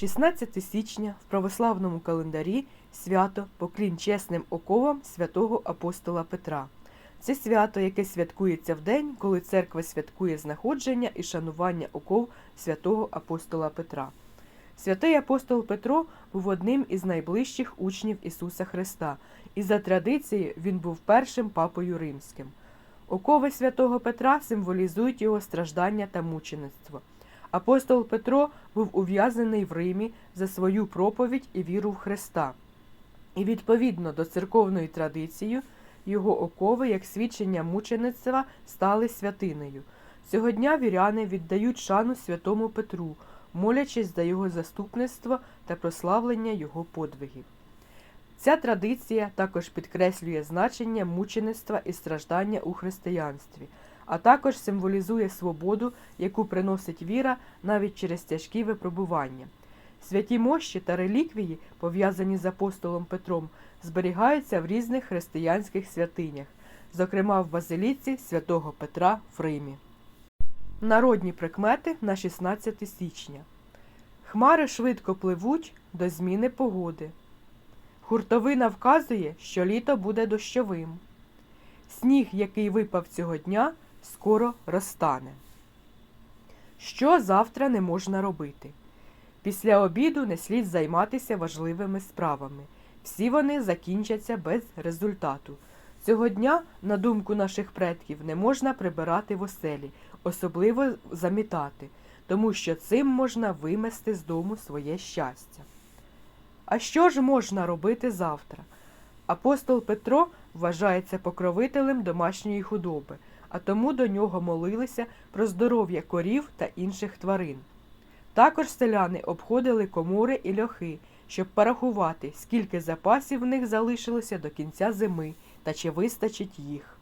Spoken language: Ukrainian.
16 січня в православному календарі свято Поклін чесним оковам святого апостола Петра. Це свято, яке святкується в день, коли церква святкує знаходження і шанування оков святого апостола Петра. Святий апостол Петро був одним із найближчих учнів Ісуса Христа, і за традицією він був першим папою римським. Окови святого Петра символізують його страждання та мучеництво. Апостол Петро був ув'язаний в Римі за свою проповідь і віру в Христа. І відповідно до церковної традиції, його окови, як свідчення мучеництва, стали святинею. Цього дня віряни віддають шану святому Петру, молячись за його заступництво та прославлення його подвигів. Ця традиція також підкреслює значення мучеництва і страждання у християнстві, а також символізує свободу, яку приносить віра навіть через тяжкі випробування. Святі мощі та реліквії, пов'язані з апостолом Петром, зберігаються в різних християнських святинях, зокрема в базиліці святого Петра в Римі. Народні прикмети на 16 січня. Хмари швидко пливуть до зміни погоди. Хуртовина вказує, що літо буде дощовим. Сніг, який випав цього дня, скоро розтане. Що завтра не можна робити? Після обіду не слід займатися важливими справами. Всі вони закінчаться без результату. Цього дня, на думку наших предків, не можна прибирати в оселі, особливо замітати, тому що цим можна вимести з дому своє щастя. А що ж можна робити завтра? Апостол Петро вважається покровителем домашньої худоби, а тому до нього молилися про здоров'я корів та інших тварин. Також селяни обходили комори і льохи, щоб порахувати, скільки запасів в них залишилося до кінця зими та чи вистачить їх.